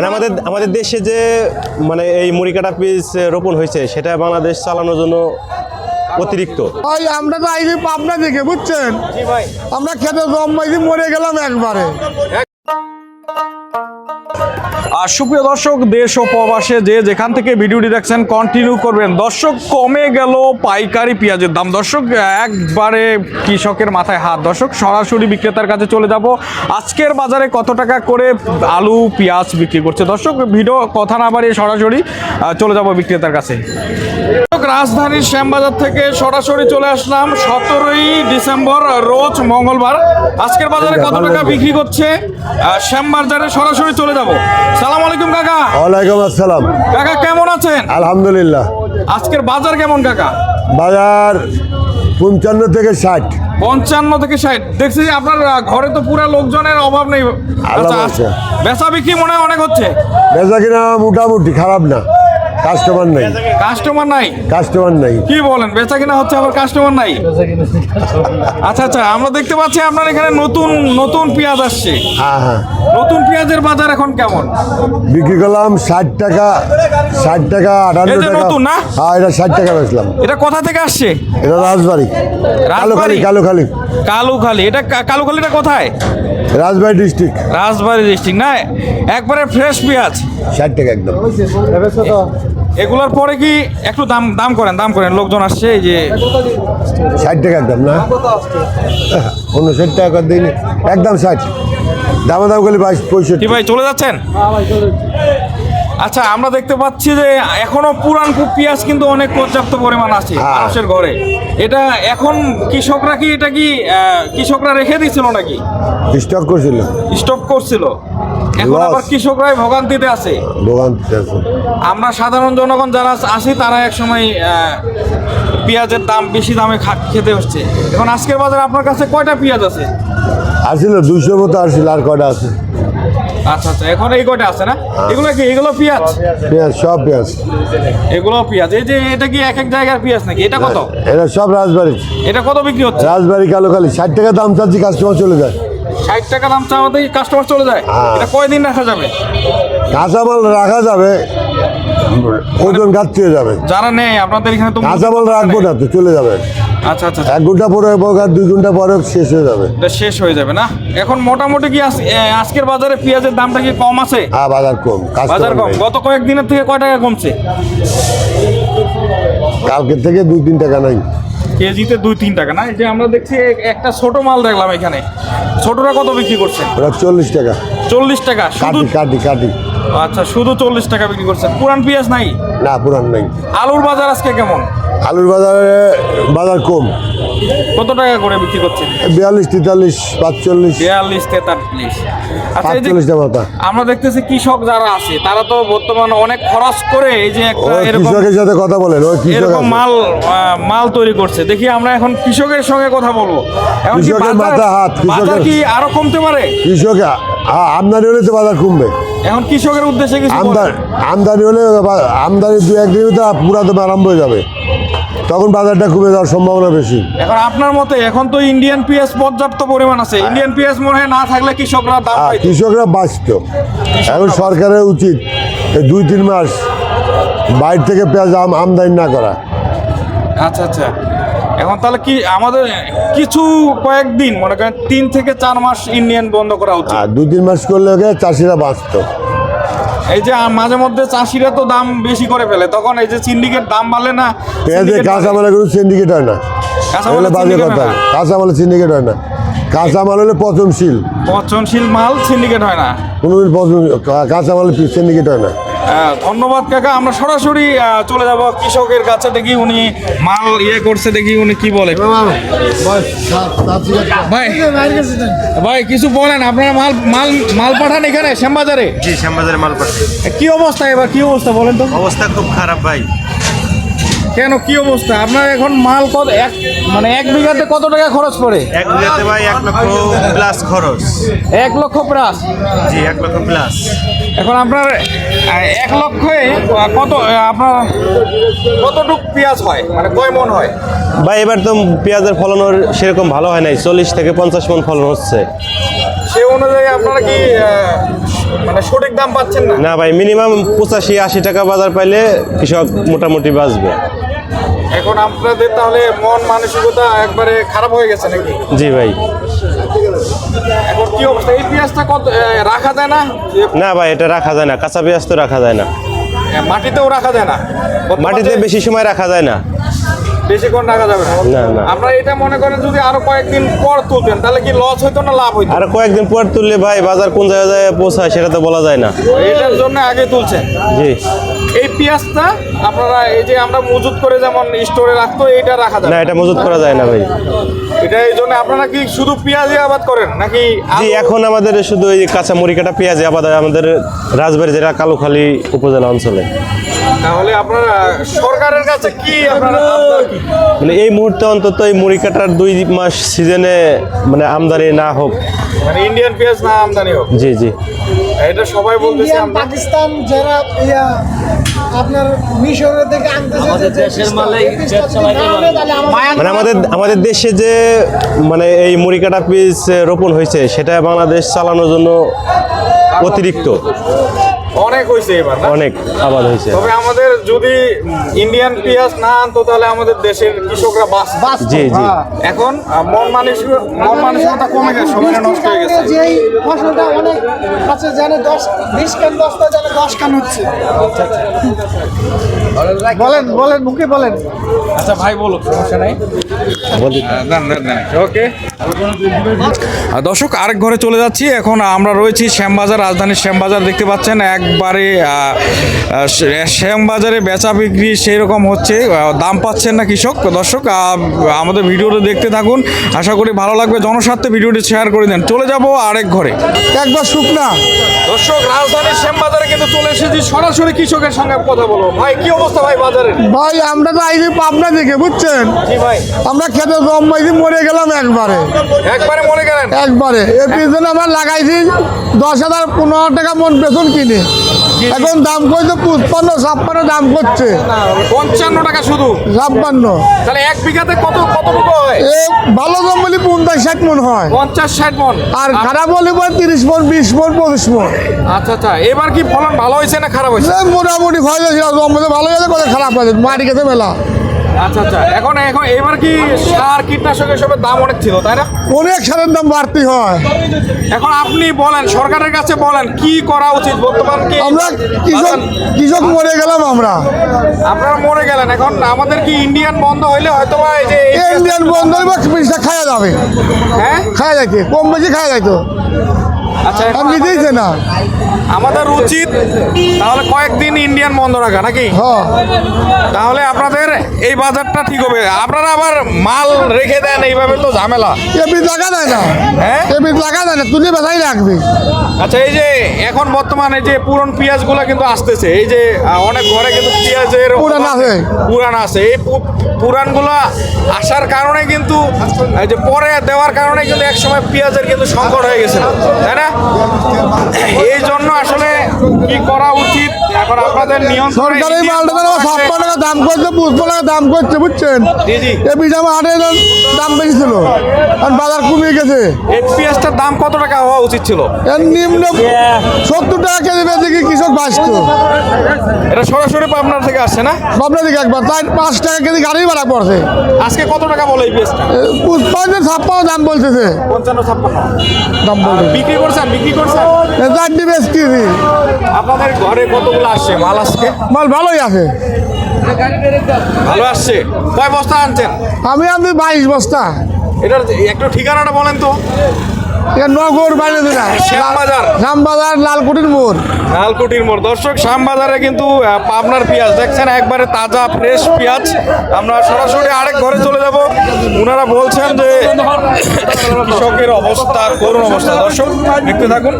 মানে আমাদের আমাদের দেশে যে মানে এই মুড়ি কাটা পিস রোপণ হয়েছে সেটা বাংলাদেশ চালানোর জন্য অতিরিক্ত। ভাই আমরা তো আইবি পাবনা থেকে বুঝছেন? আমরা খেতে জম্মাইছি মরে গেলাম একবারে। আর সুপ্রিয় দর্শক দেশ ও প্রবাসে যে যেখান থেকে ভিডিওটি দেখছেন কন্টিনিউ করবেন। দর্শক কমে গেল পাইকারি পেঁয়াজের দাম। দর্শক একবারে কৃষকের মাথায় হাত। দর্শক সরাসরি বিক্রেতার কাছে চলে যাব। আজকের বাজারে কত টাকা করে আলু পেঁয়াজ বিক্রি করছে? দর্শক ভিডিও কথা না বাড়িয়ে সরাসরি চলে যাব বিক্রেতার কাছে। রাজধানীর শ্যামবাজার থেকে সরাসরি চলে আসলাম সতেরোই ডিসেম্বর রোজ মঙ্গলবার। আজকের বাজারে কত টাকা বিক্রি করছে? শ্যামবাজারে সরাসরি চলে যাব। সালাম আলাইকুম কাকা। ওয়ালাইকুম আসসালাম। কাকা কেমন আছেন? আলহামদুলিল্লাহ। আজকের বাজার কেমন কাকা? বাজার পঞ্চান্ন থেকে ষাট। পঞ্চান্ন থেকে ষাট। দেখছি যে আপনার ঘরে তো পুরো লোকজনের অভাব নেই। আচ্ছা, আছে। বেচা বিক্রি মনে হয় অনেক হচ্ছে? বেচা কিনা মোটামুটি খারাপ না। কাস্টমার নেই। কাস্টমার নাই? কাস্টমার নাই। কি বলেন বেচা কিনা হচ্ছে আবার কাস্টমার নাই? আচ্ছা আচ্ছা আমরা দেখতে পাচ্ছি আপনার এখানে নতুন নতুন পেঁয়াজ আসছে। হ্যাঁ হ্যাঁ। নতুন পেঁয়াজের বাজার এখন কেমন? বিক্রি করলাম ষাট টাকা ষাট টাকা আটান্ন যে টাকা। নতুন না? হ্যাঁ এটা ষাট টাকা বেচলাম। এটা কোথা থেকে আসছে? এটা রাজবাড়ি। কালোখালি কালোখালি। কালুখালী। এটা কা- কালুখালীটা কোথায়? রাজবাড়ি ডিস্ট্রিক্ট রাজবাড়ি ডিস্ট্রিক্ট না? একবারে ফ্রেশ পেঁয়াজ। ষাট টাকা একদম। এগুলোর পরে কি একটু দাম দাম করেন দাম করেন। লোকজন আসছে এই যে ষাট টাকা একদম না? উনষাট টাকা দিইনি একদম ষাট। দামা দাম করলে বাইশ পঁয়ষট্টি। ভাই চলে যাচ্ছেন? আচ্ছা আমরা দেখতে পাচ্ছি যে এখনও পুরান পেঁয়াজ কিন্তু অনেক পর্যাপ্ত পরিমাণ আছে হ্যাঁ। মানুষের ঘরে। এটা এখন কৃষকরা কি এটা কি কৃষকরা রেখে দিছিল নাকি? স্টক করছিল। স্টক করছিল। এখন আবার কৃষকরাই ভোগান্তিতে আছে। আছে। আমরা সাধারণ জনগণ যারা আছি তারা এক সময় পেঁয়াজের দাম বেশি দামে খেতে হচ্ছে। এখন আজকের বাজারে আপনার কাছে কয়টা পেঁয়াজ আছে? আসছিল দুশো মতো আসছিল আর কটা আছে? আচ্ছা আচ্ছা এখন এই কয়টা আছে না? এগুলো কি এগুলো পেঁয়াজ? পেঁয়াজ সব পেঁয়াজ। এগুলো পেঁয়াজ। এই যে এটা কি এক এক জায়গার পেঁয়াজ নাকি? এটা কত? এটা সব রাজবাড়ি এটা কত বিক্রি হচ্ছে? রাজবাড়ি কালোখালি ষাট টাকা দাম চাচ্ছি কাস্টমার চলে যায়। ষাট টাকা দাম চাওয়াতেই কাস্টমার চলে যায়। হ্যাঁ। এটা কয়দিন রাখা যাবে? কাঁচামাল রাখা যাবে ওজন ঘাটতি হয়ে যাবে। যারা নেই আপনাদের এখানে তো কাঁচামাল রাখব না তো চলে যাবে। আচ্ছা আচ্ছা আচ্ছা। এক ঘণ্টা পরে হোক আর দুই ঘণ্টা পরে শেষ হয়ে যাবে। এটা শেষ হয়ে যাবে না? এখন মোটামুটি কি আজ- এ, আজকের বাজারে পেঁয়াজের দামটা কি কম আছে? হ্যাঁ বাজার কম বাজার কাস্টমার কম। নেই। গত কয়েকদিনের থেকে কয় টাকা কমছে? কালকে থেকে দুই তিন টাকা নাই। কেজিতে দুই তিন টাকা। না এই যে আমরা দেখছি একটা ছোট মাল দেখলাম এখানে। ছোটরা কত বিক্রি করছে? ওরা চল্লিশ টাকা। চল্লিশ টাকা শুধু কাটি কাটি কাটি আচ্ছা শুধু চল্লিশ টাকা বিক্রি করছে। পুরান পেঁয়াজ নাই? না পুরান নাই। আলুর বাজার আজকে কেমন? আলুর বাজারে বাজার কম। কত টাকা করে বিক্রি করছে বিয়াল্লিশ তেতাল্লিশ পাঁচচল্লিশ। বিয়াল্লিশ তেতাল্লিশ। আচ্ছা এই যে পাঁচচল্লিশ টাকা মতো আমরা দেখতেছি কৃষক যারা আছে তারা তো বর্তমানে অনেক খরচ করে এই যে একটা ওই এরকম কৃষকের সাথে কথা বলেন ওই কৃষক এরকম আছে। মাল আহ, মাল তৈরি করছে। দেখি আমরা এখন কৃষকের সঙ্গে কথা বলব। এখন কি কৃষকের বাজার- মাথা হাত, কৃষকের- বাজার কি আরও কমতে পারে? কৃষক আ- আমদানি হলে তো বাজার কমবে। এখন কৃষকের উদ্দেশ্যে কিছু বলেন। আমদানি আমদানি হলে বা- আমদানি দু একদিন তো পুরা তো আরম্ভ হয়ে যাবে। তখন বাজারটা কমে যাওয়ার সম্ভাবনা বেশি। এখন আপনার মতে এখন তো ইন্ডিয়ান পিএস পর্যাপ্ত পরিমাণ আছে। ইন্ডিয়ান পিএস মনে হয় না থাকলে কৃষকরা দাম পাইতো। কৃষকরা বাঁচত। এখন সরকারের উচিত এই দুই তিন মাস বাইরে থেকে পেঁয়াজ আম- আমদানি না করা। আচ্ছা আচ্ছা। এখন তাহলে কি আমাদের কিছু কয়েকদিন মনে করেন তিন থেকে চার মাস ইন্ডিয়ান বন্ধ করা উচিত। আর দুই তিন মাস করলে ওকে চাষিরা বাঁচত। এই যে মাঝে মধ্যে চাষিরা তো দাম বেশি করে ফেলে। তখন এই যে সিন্ডিকেট দাম বাড়লে না পেঁয়াজের syndicate কাঁচামালে কোনো সিন্ডিকেট হয় না। কাঁচামালে বাজে কথা। হয় না। কাঁচামালে সিন্ডিকেট হয় না। কাঁচামাল হলে পচনশীল। পচনশীল মাল সিন্ডিকেট হয় না। কোনোদিন পচন কাঁচামাল সিন্ডিকেট হয় না। ধন্যবাদ কাকা। আমরা সরাসরি চলে যাব কৃষকের কাছে। দেখি উনি মাল ইয়ে করছে দেখি উনি কি বলে। ভাই ভাই কিছু বলেন আপনারা মাল মাল মাল পাঠান এখানে শ্যামবাজারে? জি শ্যামবাজারে মাল পাচ্ছে কি অবস্থা এবার কি অবস্থা বলেন তো? অবস্থা খুব খারাপ ভাই। কেন কি অবস্থা? আপনার এখন মাল কত এক মানে এক বিঘাতে কত টাকা খরচ পড়ে? এক বিঘাতে ভাই এক লক্ষ প্লাস খরচ। এক লক্ষ প্লাস? জি এক লক্ষ প্লাস। এখন আপনার এক লক্ষে কত আপনার কতটুক পেঁয়াজ হয়? মানে কয় মন হয়? ভাই এবার তো পেঁয়াজের ফলনের সেরকম ভালো হয় নাই। চল্লিশ থেকে পঞ্চাশ মন ফলন হচ্ছে। সে অনুযায়ী আপনারা কি মানে সঠিক দাম পাচ্ছেন না? না ভাই মিনিমাম পঁচাশি আশি টাকা বাজার পাইলে কৃষক মোটামুটি বাঁচবে। এখন আপনাদের তাহলে মন মানসিকতা একবারে খারাপ হয়ে গেছে নাকি? জি ভাই। কি অবস্থা? এই পেঁয়াজটা কত রাখা যায় না? না ভাই এটা রাখা যায় না। কাঁচা পেঁয়াজ তো রাখা যায় না। মাটিতেও রাখা যায় না? মাটিতে বেশি সময় রাখা যায় না। বেশিক্ষণ রাখা যাবে না। না, না। এটা মনে করেন যদি আরও কয়েকদিন পর তুলতেন তাহলে কি লস হইতো না লাভ হইতো? আর কয়েকদিন পর তুললে ভাই বাজার কোন জায়গায় পৌঁছায় সেটা তো বলা যায় না। এটার জন্য আগে তুলছেন। জি। এই পেঁয়াজটা আপনারা এই যে আমরা মজুত করে যেমন স্টোরে রাখতো এইটা রাখা যায় না এটা মজুত করা যায় না ভাই। এটা এই জন্য আপনারা কি শুধু পেঁয়াজই আবাদ করেন নাকি জি এখন আমাদের শুধু এই কাঁচা মুড়ি কাটা পেঁয়াজ আবাদ হয় আমাদের রাজবাড়ি জেলা কালুখালী উপজেলা অঞ্চলে। তাহলে আপনারা সরকারের কাছে কি আপনারা মানে এই মুহূর্তে অন্তত এই মুড়ি কাটার দুই মাস সিজনে মানে আমদানি না হোক। মানে ইন্ডিয়ান পেঁয়াজ না আমদানি হোক? জি জি। এটা সবাই বলতেছে পাকিস্তান যারা ইয়া আপনার মিশরের থেকে আনতেছে দেশের মানে আমাদের আমাদের দেশে যে মানে এই মুড়ি কাটা পিস রোপণ হয়েছে সেটা বাংলাদেশ চালানোর জন্য অতিরিক্ত। অনেক হয়েছে এবার অনেক আবাদ হয়েছে। তবে আমাদের যদি ইন্ডিয়ান পেঁয়াজ না আনতো তাহলে আমাদের দেশের কৃষকরা বাঁচ জি জি। এখন মন মানসিক মন মানসিকতা কমে গেছে সময় নষ্ট হয়ে গেছে। যে এই ফসলটা অনেক আছে জানে দশ বিশ কান দশটা জানে দশ কান হচ্ছে। বলেন বলেন মুখে বলেন। আচ্ছা ভাই বলো সমস্যা নাই। ওকে দর্শক আরেক ঘরে চলে যাচ্ছি। এখন আমরা রয়েছি শ্যামবাজার রাজধানীর শ্যামবাজার দেখতে পাচ্ছেন একবারে শ্যামবাজারে বেচা বিক্রি সেই রকম হচ্ছে দাম পাচ্ছেন না কৃষক। দর্শক আমাদের ভিডিওটা দেখতে থাকুন। আশা করি ভালো লাগবে। জনস্বার্থে ভিডিওটি শেয়ার করে দেন। চলে যাব আরেক ঘরে। একবার শুকনা। দর্শক রাজধানীর শ্যামবাজারে কিন্তু চলে এসেছি। সরাসরি কৃষকের সঙ্গে কথা বলব। ভাই কি অবস্থা ভাই বাজারে ভাই আমরা তো আইছি পাবনা থেকে বুঝছেন? জি ভাই। আমরা খেতে জম্মাইছি মরে গেলাম একবারে। একবারে গেলেন? একবারে। এর পিছনে আমরা লাগাইছি দশ হাজার পনেরো টাকা মন বেতন কিনে। এখন দাম করছে পুষ্পান্ন ছাপ্পান্ন দাম করছে। পঞ্চান্ন টাকা শুধু? ছাপ্পান্ন। তাহলে এক বিঘাতে কত হয়? ভালো দাম বলি পঞ্চাশ ষাট মন হয়। পঞ্চাশ ষাট মন। আর খারাপ হলে পরে তিরিশ মন বিশ মন পঁচিশ মন। আচ্ছা আচ্ছা। এবার কি ফলন ভালো হয়েছে না খারাপ হয়েছে? মোটামুটি হয়ে যাচ্ছে ভালো হয়েছে কথা খারাপ হয়েছে মাটি গেছে মেলা। আচ্ছা আচ্ছা। এখন এখন এবার কি সার কীটনাশক এসবের দাম অনেক ছিল তাই না? অনেক সারের দাম বাড়তি হয়। এখন আপনি বলেন সরকারের কাছে বলেন কি করা উচিত? বর্তমান কি? আমরা কৃষক কৃষক মরে গেলাম আমরা। আপনারা মরে গেলেন। এখন আমাদের কি ইন্ডিয়ান বন্ধ হইলে হয়তো বা এই যে ইন্ডিয়ান বন্ধ হইবা পিসটা খাওয়া যাবে। হ্যাঁ? খাওয়া যাইতে কম বেশি খাওয়া যাইতো। আচ্ছা আমি দিয়েছে না। আমাদের উচিত তাহলে কয়েকদিন ইন্ডিয়ান বন্ধ রাখা নাকি? হ্যাঁ তাহলে আপনাদের এই বাজারটা ঠিক হবে। আপনারা আবার মাল রেখে দেন এইভাবে তো ঝামেলা। এপিস লাগা দেয় না। হ্যাঁ? এপিস লাগা দেয় না তুলে বেসাই রাখবি। আচ্ছা এই যে এখন বর্তমানে যে পুরন পেঁয়াজগুলো কিন্তু আসতেছে এই যে অনেক ঘরে কিন্তু পেঁয়াজের পুরান আছে। পুরান আছে। এই পুরানগুলো আসার কারণে কিন্তু এই যে পরে দেওয়ার কারণে কিন্তু এক সময় পেঁয়াজের কিন্তু সংকট হয়ে গেছিল তাই না? এই জন্য আসলে কি করা উচিত? এখন আপনাদের নিয়ন্ত্রণে সরকারি মালটা ছাপ্পান্ন টাকা দাম করছে পুষ্প টাকা দাম করছে বুঝছেন? আমার দাম বেশি ছিল। আর বাজার কমিয়ে গেছে। এই পেঁয়াজটার দাম কত টাকা হওয়া উচিত ছিল? এর নিম্ন সত্তর টাকা কেজি বেঁচে কি কৃষক বাঁচত? এটা সরাসরি আপনার থেকে আসছে না? একবার তাই পাঁচ টাকা কেজি গাড়ি পড়ছে। আজকে কত টাকা বলে এই পেঁয়াজটা? ছাপ্পান্ন দাম বলতেছে। পঞ্চান্ন ছাপ্পান্ন। দাম বিক্রি করছেন বিক্রি করছেন? চারটি বেচতেছি আপনাদের ঘরে কতগুলো আসছে মাল আজকে? মাল ভালোই আছে। ভালো আসছে। কয় বস্তা আনছেন? আমি আমি বাইশ বস্তা। এটার একটু ঠিকানাটা বলেন তো। নগর বাইরে দিলা শ্যামবাজার। শ্যামবাজার লালকুটির মোড়। লালকুটির মোড়। দর্শক শ্যামবাজারে কিন্তু পাবনার পেঁয়াজ। দেখছেন একবারে তাজা ফ্রেশ পেঁয়াজ। আমরা সরাসরি আরেক ঘরে চলে যাব। ওনারা বলছেন যে কৃষকের অবস্থা করুণ অবস্থা। দর্শক দেখতে থাকুন।